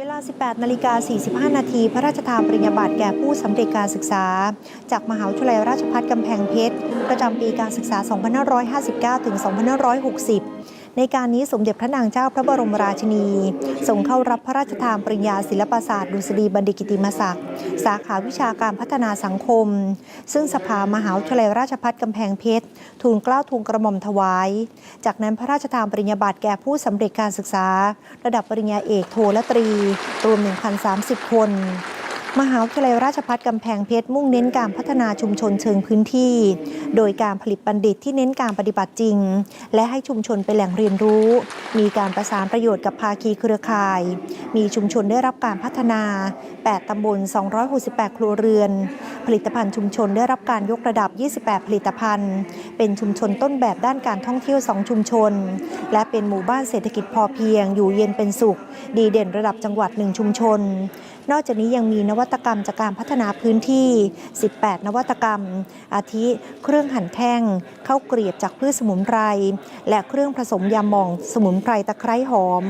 เวลา 18 นาฬิกา 45 นาที พระราชทานปริญญาบัตรแก่ผู้สำเร็จการศึกษา จากมหาวิทยาลัยราชภัฏกำแพงเพชร ประจำปีการศึกษา 2559 ถึง 2560 ในการนี้สมเด็จพระนางเจ้าพระบรมราชินีทรงเข้ารับพระราชทานปริญญาศิลปศาสตร์ดุษฎีบัณฑิตกิติมศักดิ์สาขาวิชาการพัฒนาสังคม ซึ่งสภามหาวิทยาลัยราชภัฏกำแพงเพชรทูลเกล้าทูลกระหม่อมถวาย จากนั้นพระราชทานปริญญาบัตรแก่ผู้สำเร็จการศึกษา ระดับปริญญาเอกโทและตรี รวม 1,030 คน มหาวิทยาลัยราชภัฏกำแพงเพชรมุ่งเน้นการพัฒนาชุมชนเชิงพื้นที่ โดยการผลิตบัณฑิตที่เน้นการปฏิบัติจริง และให้ชุมชนเป็นแหล่งเรียนรู้ มีการประสานประโยชน์กับภาคีเครือข่าย มีชุมชนได้รับการพัฒนา 8 ตำบล 268 ครัวเรือน ผลิตภัณฑ์ชุมชนได้รับการยกระดับ 28 ผลิตภัณฑ์ เป็นชุมชนต้นแบบด้านการท่องเที่ยว 2 ชุมชน และเป็นหมู่บ้านเศรษฐกิจพอเพียง อยู่เย็นเป็นสุข ดีเด่นระดับจังหวัด 1 ชุมชน นอกจากนี้ยังมีนวัตกรรมจากการพัฒนาพื้นที่ 18 นวัตกรรม อาทิเครื่องหั่นแท่งข้าวเกรียบจากพืชสมุนไพร และเครื่องผสมยาหม่องสมุนไพรตะไคร้หอม